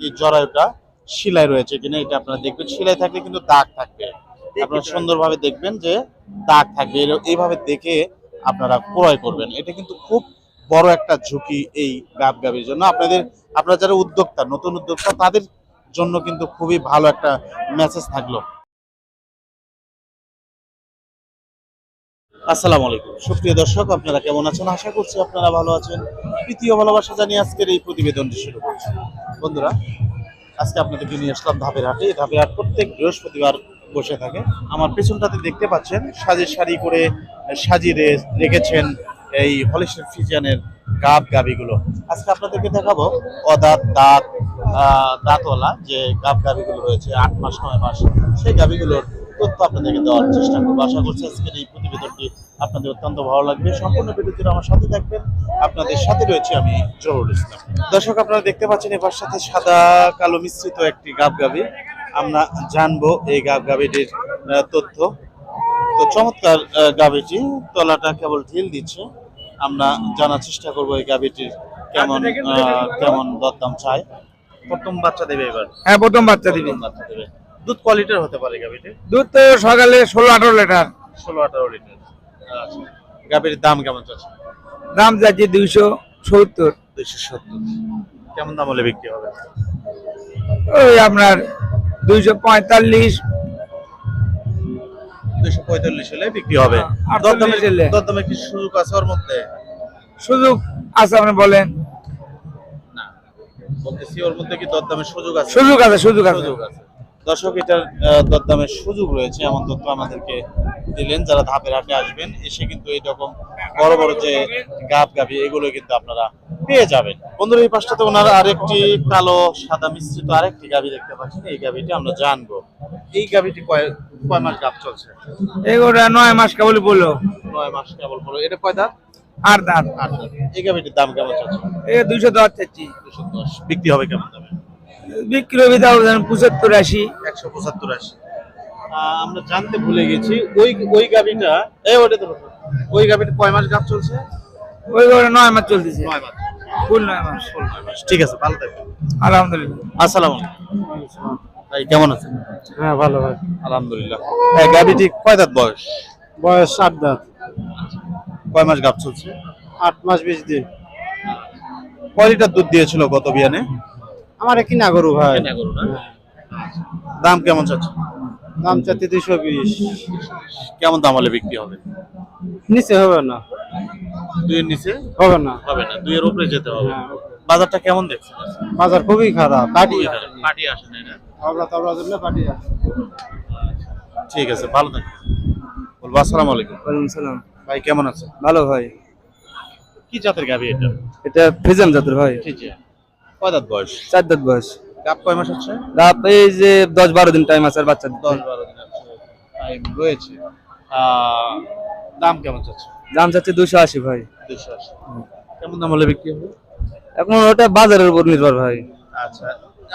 এই জরায়ুটা শিলায় রয়েছে কিনা এটা আপনারা দেখবেন। শিলায় থাকলে কিন্তু দাগ থাকবে। আপনারা সুন্দরভাবে দেখবেন যে দাগ থাকবে। এইভাবে দেখে আপনারা ক্রয় করবেন। এটা কিন্তু খুব বড় একটা ঝুঁকি এই গাব গাবির জন্য। আপনাদের আপনারা যারা উদ্যোক্তা নতুন উদ্যোক্তা তাদের জন্য কিন্তু খুবই ভালো একটা মেসেজ থাকল। আসসালামু আলাইকুম। সুপ্রিয় দর্শক আপনারা কেমন আছেন? আশা করছি আপনারা ভালো আছেন। তৃতীয় ভালোবাসা জানিয়ে আজকের এই প্রতিবেদনটি শুরু করছি। বন্ধুরা, আজকে আপনাদেরকে নিয়ে আসলাম ধাপের হাটে। ধাপের হাট প্রত্যেক বৃহস্পতিবার বসে থাকে। আমার পেছনটাতে দেখতে পাচ্ছেন সাজে সারি করে সাজিয়ে রেখেছেন এই হলিস্টার ফিজিয়ানের গাব গাবিগুলো। আজকে আপনাদেরকে দেখাবো অদাঁত দাঁত দাঁতওয়ালা যে গাব গাবিগুলো রয়েছে, আট মাস, নয় মাস, সেই গাবিগুলোর তথ্য আপনাদেরকে দেওয়ার চেষ্টা করব। আশা করছি আজকের এই প্রতিবেদনটি আপনাদের অত্যন্ত ভালো লাগবে। সম্পূর্ণ ভিডিওটি আমার সাথে থাকবেন। আপনাদের সাথে রয়েছে আমি জহুরুল ইসলাম। দর্শক আপনারা দেখতে পাচ্ছেন এবার সাথে সাদা কালো মিশ্রিত একটি গাব গাবি আমরা জানব এই গাব গাবিটির তথ্য। তো চমৎকার গাবিটি তলাটা কেবল ঢিল দিচ্ছে। আমরা জানার চেষ্টা করব এই গাবিটির কেমন কেমন দরদাম চাই। প্রথম বাচ্চা দেবে এবার। হ্যাঁ প্রথম বাচ্চা দিবি। বাচ্চা দেবে। দুধ কোয়ালিটির হতে পারে গাবিটি দুধ তো সকালে ষোলো আঠারো লিটার। ষোলো আঠারো লিটার। আচ্ছা। গাবির দাম কেমন চাচ্ছে দাম যাচ্ছে দুইশো সত্তর। দুইশো সত্তর। কেমন দাম হলে বিক্রি হবে? ওই আপনার দুইশো পঁয়তাল্লিশ। দুইশো পঁয়তাল্লিশ হলে বিক্রি হবে। আর দরদামে 48 হলে? দরদামে কি সুযোগ আছে ওর মধ্যে? সুযোগ আছে আপনি বলেন। না। বলতেছি ওর মধ্যে কি দরদামের সুযোগ আছে? সুযোগ আছে সুযোগ আছে। সুযোগ আছে। দর্শক এটার দরদামের সুযোগ রয়েছে এমন তথ্য আমাদেরকে দিলেন যারা ধাপের হাটে আসবেন। এসে কিন্তু এইরকম বড় বড় যে গাব গাবি এগুলো কিন্তু আপনারা পেয়ে যাবেন। বন্ধুরা এই পাশটাতে ওনার আরেকটি কালো সাদা মিশ্রিত আরেকটি গাবি দেখতে পাচ্ছেন। এই গাবিটি আমরা জানব। এই গাবিটি কয় কয় মাস গাব চলছে? এগুলো নয় মাস কেবল বলল নয় মাস কেবল পরে এটা কয় দাঁত? আর দাঁত। আট দাঁত। এই গাবিটির দাম কেমন চলছে? এ দুইশো দশ চাচ্ছি দুশো দশ। বিক্রি হবে কেমন দামে? পঁচাত্তর আশি। একশো পঁচাত্তর আশি। আমরা জানতে ভুলে গেছি ওই ওই গাবিটা এই ওটা তো ওই গাবিটা কয় মাস গাব চলছে? ওই করে নয় মাস চলতেছে। নয় মাস। ফুল নয় মাস। ঠিক আছে ভালো থাকবেন। আলহামদুলিল্লাহ। আসসালামু ভাই কেমন আছেন? হ্যাঁ ভালো ভাই আলহামদুলিল্লাহ। গাবিটি কয় দাঁত বয়স? বয়স আট দাঁত। কয় মাস গাব চলছে? আট মাস বিশ দিন। কয় লিটার দুধ দিয়েছিল গত বিয়ানে? আমার কি না? গরু ভাই দাম কেমন চাচ্ছে? দাম চাচ্ছি দুইশো বিশ। কেমন দাম হলে বিক্রি হবে? নিচে হবে না। দুইয়ের নিচে? হবে না। হবে না। দুইয়ের উপরে যেতে হবে। হ্যাঁ, বাজারটা কেমন দেখছেন? বাজার খুবই খারাপ। পাটি পার্টি আসে না এটা? আমরা তো আমরা জন্য পাটি ঠিক আছে ভালো থাকবেন। বলব আসসালামু আলাইকুম। ওয়ালাইকুম সালাম। ভাই কেমন আছেন? ভালো ভাই। কি জাতের গাবি এটা? এটা ফেজান জাতের ভাই। ঠিক আছে কয় দাঁত বয়স? চার দাঁত বয়স। কয় মাস হচ্ছে রাত এই যে দশ বারো দিন টাইম আছে আর বাচ্চা দশ বারো দিন আছে টাইম রয়েছে। দাম কেমন চাচ্ছে? দাম চাচ্ছে দুশো আশি ভাই। দুশো আশি। কেমন দাম হলে বিক্রি হবে? এখন ওটা বাজারের উপর নির্ভর ভাই। আচ্ছা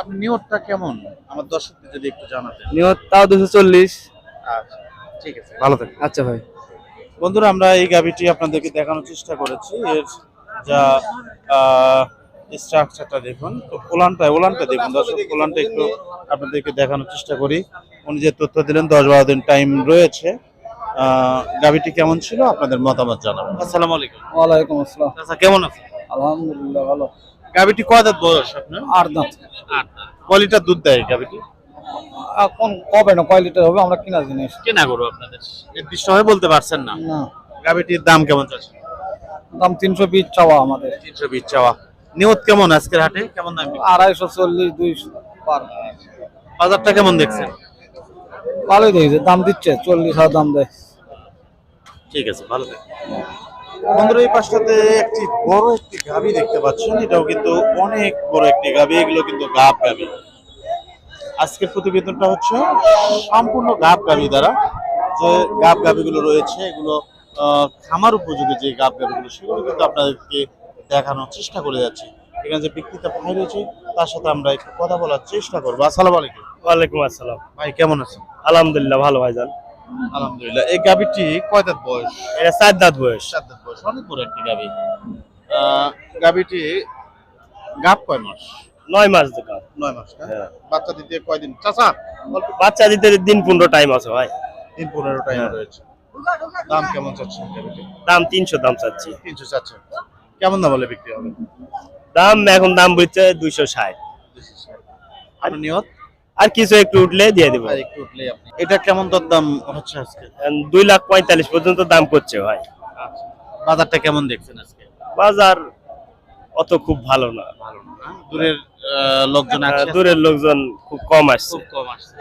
আপনি নিয়তটা কেমন? আমার দর্শকদের যদি একটু জানাতেন। নিয়ত তাও দুশো চল্লিশ। আচ্ছা ঠিক আছে। ভালো থাকবেন। আচ্ছা ভাই। বন্ধুরা আমরা এই গাবিটি আপনাদেরকে দেখানোর চেষ্টা করেছি। এর যা স্ট্রাকচারটা দেখুন তো ওলানটা ওলানটা দেখুন দর্শক ওলানটা একটু আপনাদেরকে দেখানোর চেষ্টা করি। উনি যে তথ্য দিলেন দশ বারো দিন টাইম রয়েছে। গাবিটি কেমন ছিল? আপনাদের মতামত জানাবেন। আসসালামু আলাইকুম। ওয়ালাইকুম আসসালাম। আচ্ছা কেমন আছেন আলহামদুলিল্লাহ ভালো। গাবিটি কয় দাঁত বয়স আপনার? আট দাঁত। আট কয় লিটার দুধ দেয় গাবিটি এখন কবে না কয় লিটার হবে আমরা কিনা জিনিস। কেনা করব আপনাদের। নির্দিষ্ট ভাবে বলতে পারছেন না। গাবিটির দাম কেমন চলছে দাম তিনশো বিশ চাওয়া আমাদের। তিনশো বিশ চাওয়া। নিয়ত কেমন আজকের হাটে? কেমন দাম? আড়াইশো চল্লিশ দুইশো পার। বাজারটা কেমন দেখছেন? ভালোই দেখেছে দাম দিচ্ছে চল্লিশ হাজার দাম দেয়। ঠিক আছে ভালো বন্ধুরা এই পাশটাতে একটি বড় একটি গাবি দেখতে পাচ্ছেন। এটাও কিন্তু অনেক বড় একটি গাবি এগুলো কিন্তু গাব গাবি আজকের প্রতিবেদনটা হচ্ছে সম্পূর্ণ গাব গাবি দ্বারা যে গাব গাবিগুলো রয়েছে এগুলো আহ, খামার উপযোগী যে গাব গাবিগুলো সেগুলো কিন্তু আপনাদেরকে দেখানোর চেষ্টা করে যাচ্ছি। এখানে যে বিক্রেতা ভাই রয়েছে তার সাথে আমরা একটু কথা বলার চেষ্টা করব। আসসালাম আলাইকুম। ওয়ালাইকুম আসসালাম। ভাই কেমন আছেন? আলহামদুলিল্লাহ ভালো ভাইজান। আলহামদুলিল্লাহ। এই গাবিটি কয় দাঁত বয়স? এটা চার দাঁত বয়স। সাত দাঁত বয়স। অনেক বড় একটি গাবি গাবিটি গাব কয় মাস? নয় মাস দোকান নয় মাস না? হ্যাঁ। বাচ্চা দিতে কয়দিন? চাচা? বাচ্চা দিতে দিন পনেরো টাইম আছে ভাই। দিন পনেরো টাইম হ্যাঁ। রয়েছে। দাম কেমন চাচ্ছেন দাম তিনশো দাম চাচ্ছি। তিনশো চাচ্ছেন। কেমন দাম হলে বিক্রি হবে? দাম এখন দাম বলছে দুইশো ষাট। আর নিয়ত? আর কিছু একটু উঠলে দিয়ে দেবো। একটু উঠলেই আপনি। এটা কেমন দর দাম হচ্ছে আজকে? দুই লাখ পঁয়তাল্লিশ পর্যন্ত দাম করছে ভাই। আচ্ছা। বাজারটা কেমন দেখছেন আজকে? বাজার অত খুব ভালো না। ভালো না না? দূরের লোকজন দূরের লোকজন খুব কম আসছে। খুব কম আসছে।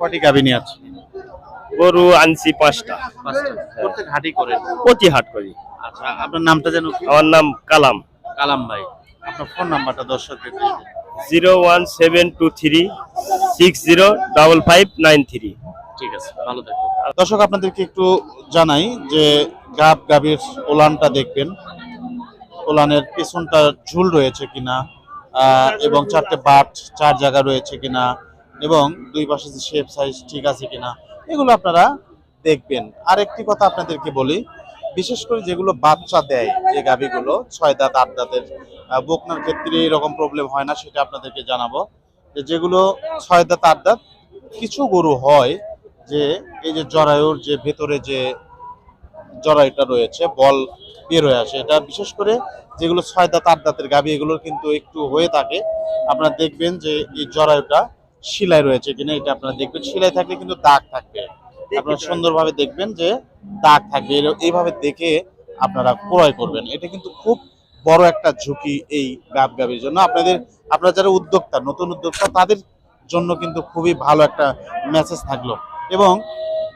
কটি গাভি নিয়ে আছে গরু আনছি পাঁচটা। পাঁচটা প্রত্যেক হাটই করেন প্রতি হাট করি। আচ্ছা আপনার নামটা যেন আমার নাম কালাম। কালাম ভাই আপনার ফোন নাম্বারটা দর্শকদের দিয়ে zero one seven two three six zero double five nine three. ঠিক আছে ভালো থাকবেন। দর্শক আপনাদেরকে একটু জানাই যে গাব গাবির ওলানটা দেখবেন। ওলানের পেছনটা ঝুল রয়েছে কিনা আহ, এবং চারটে বাট চার জায়গা রয়েছে কিনা এবং দুই পাশে যে শেপ সাইজ ঠিক আছে কিনা। এগুলো আপনারা দেখবেন। আর একটি কথা আপনাদেরকে বলি, বিশেষ করে যেগুলো বাচ্চা দেয়, যে গাভিগুলো, ছয় দাঁত, আট দাঁতের বকনার ক্ষেত্রে এরকম প্রবলেম হয় না, সেটা আপনাদেরকে জানাব। যে যেগুলো ছয় দাঁত, আট দাঁত, কিছু গরু হয় যে, এই যে জরায়ুর যে ভেতরে যে জরায়ুটা রয়েছে, বল বের হয়ে আসে, এটা বিশেষ করে যেগুলো ছয় দাঁত, আট দাঁতের গাভী এগুলোর কিন্তু একটু হয়ে থাকে। আপনারা দেখবেন যে এই জরায়ুটা শিলায় রয়েছে কিনা এটা আপনারা দেখবেন। শিলায় থাকলে কিন্তু দাগ থাকবে। আপনারা সুন্দরভাবে দেখবেন যে দাগ থাকবে। এইভাবে দেখে আপনারা ক্রয় করবেন। এটা কিন্তু খুব বড় একটা ঝুঁকি এই গাব গাভীর জন্য। আপনাদের আপনারা যারা উদ্যোক্তা নতুন উদ্যোক্তা তাদের জন্য কিন্তু খুবই ভালো একটা মেসেজ থাকল। এবং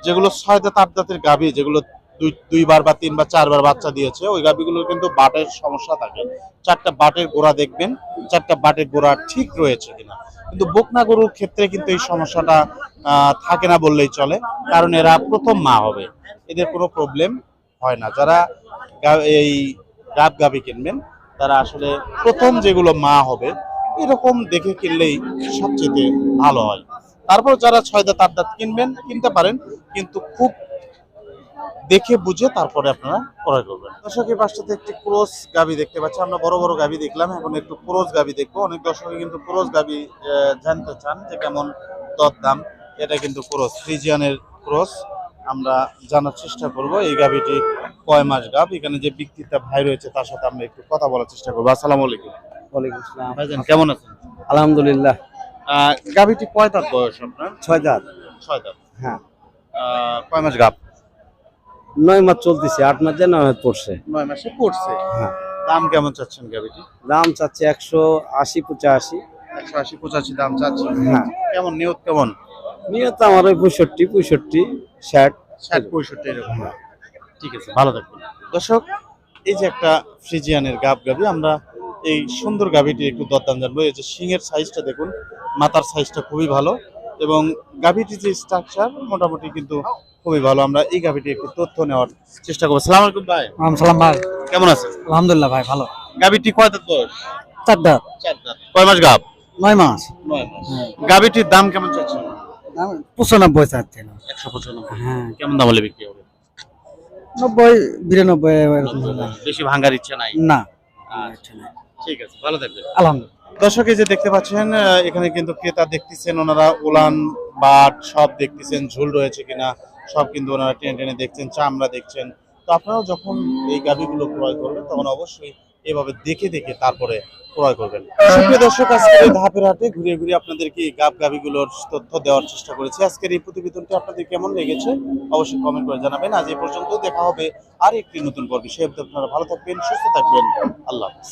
যেগুলো ছয় দাঁত আট দাঁতের গাভী যেগুলো দুই দুইবার বা তিনবার চারবার বাচ্চা দিয়েছে ওই গাভীগুলোর কিন্তু বাটের সমস্যা থাকে। চারটা বাটের গোড়া দেখবেন। চারটা বাটের গোড়া ঠিক রয়েছে কিনা। কিন্তু বকনা গরুর ক্ষেত্রে কিন্তু এই সমস্যাটা থাকে না বললেই চলে, কারণ এরা প্রথম মা হবে। এদের কোনো প্রবলেম হয় না। যারা এই গাব গাভী কিনবেন, তারা আসলে প্রথম যেগুলো মা হবে, এরকম দেখে কিনলেই সবচেয়ে ভালো হয়। তারপর যারা ছয় দাঁত, আট দাঁত কিনবেন, কিনতে পারেন, কিন্তু খুব দেখে বুঝে তারপরে আপনারা ক্রয় করবেন। দর্শকের পাশটাতে একটি ক্রোস গাবি দেখতে পাচ্ছি। আমরা বড় বড় গাবি দেখলাম এখন একটু ক্রোস গাবি দেখব। অনেক দর্শকে কিন্তু ক্রোস গাবি জানতে চান যে কেমন দর দাম। এটা কিন্তু ক্রোস ফ্রিজিয়ানের ক্রোস। আমরা জানার চেষ্টা করব এই গাবিটি কয় মাস গাব এখানে যে বিক্রেতা ভাই রয়েছে তার সাথে আমরা একটু কথা বলার চেষ্টা করব। আসসালামু আলাইকুম। ওয়ালাইকুম আসসালাম। ভাইজান কেমন আছেন? আলহামদুলিল্লাহ। গাবিটি কয় দাঁত বয়স আপনার? ছয় দাঁত। ছয় দাঁত। হ্যাঁ। কয় মাস গাব? নয় মাস চলতেছে আট মাস নয় মাস পড়ছে। নয় মাসে পড়ছে। হ্যাঁ। দাম কেমন চাচ্ছেন গাবিটি দাম চাচ্ছে একশো আশি পঁচাশি। একশো আশি পঁচাশি দাম চাচ্ছেন হ্যাঁ। কেমন নিয়ত কেমন? নিয়ত আমার ওই পঁয়ষট্টি পঁয়ষট্টি ষাট। ষাট পঁয়ষট্টি এরকম। ঠিক আছে ভালো থাকবেন। দর্শক এই যে একটা ফ্রিজিয়ানের গাব গাবি আমরা এই সুন্দর গাবিটির একটু দরদাম জানব। এই যে সিংয়ের সাইজটা দেখুন মাথার সাইজটা খুবই ভালো। এবং গাভিটির যে স্ট্রাকচার মোটামুটি কিন্তু খুবই ভালো। আমরা এই গাভিটির একটু তথ্য নেওয়ার চেষ্টা করব। সালাম আলাইকুম ভাই। সালাম ভাই। কেমন আছেন? আলহামদুলিল্লাহ ভাই ভালো। গাভিটি কয় দাঁত বয়স? চার দাঁত। চার দাঁত। কয় মাস গাভ নয় মাস। নয় মাস। গাভিটির দাম কেমন চাচ্ছেন? পঁচানব্বই চাচ্ছে। না একশো পঁচানব্বই। হ্যাঁ। কেমন দাম হলে বিক্রি হবে? নব্বই বিরানব্বই এরকম। বেশি ভাঙার ইচ্ছা নাই? না। ঠিক আছে ভালো থাকবেন। আলহামদুলিল্লাহ। দর্শক, এই যে দেখতে পাচ্ছেন এখানে কিন্তু ক্রেতা দেখতেছেন, ওনারা উলান, বাট সব দেখতেছেন, ঝুল রয়েছে কিনা, সব কিন্তু ওনারা টেনে টেনে দেখছেন, চামড়া দেখছেন। তো আপনারাও যখন এই গাভিগুলো ক্রয় করবেন, তখন অবশ্যই এভাবে দেখে দেখে তারপরে ক্রয় করবেন। সুপ্রিয় দর্শক আজকের এই ধাপের হাটে ঘুরে ঘুরে আপনাদেরকে এই গাব গাভিগুলোর তথ্য দেওয়ার চেষ্টা করেছি। আজকের এই প্রতিবেদনটি আপনাদের কেমন লেগেছে, অবশ্যই কমেন্ট করে জানাবেন। আজ এই পর্যন্ত দেখা হবে আর একটি নতুন পর্বে। সে আপনারা ভালো থাকবেন, সুস্থ থাকবেন। আল্লাহ হাফেজ।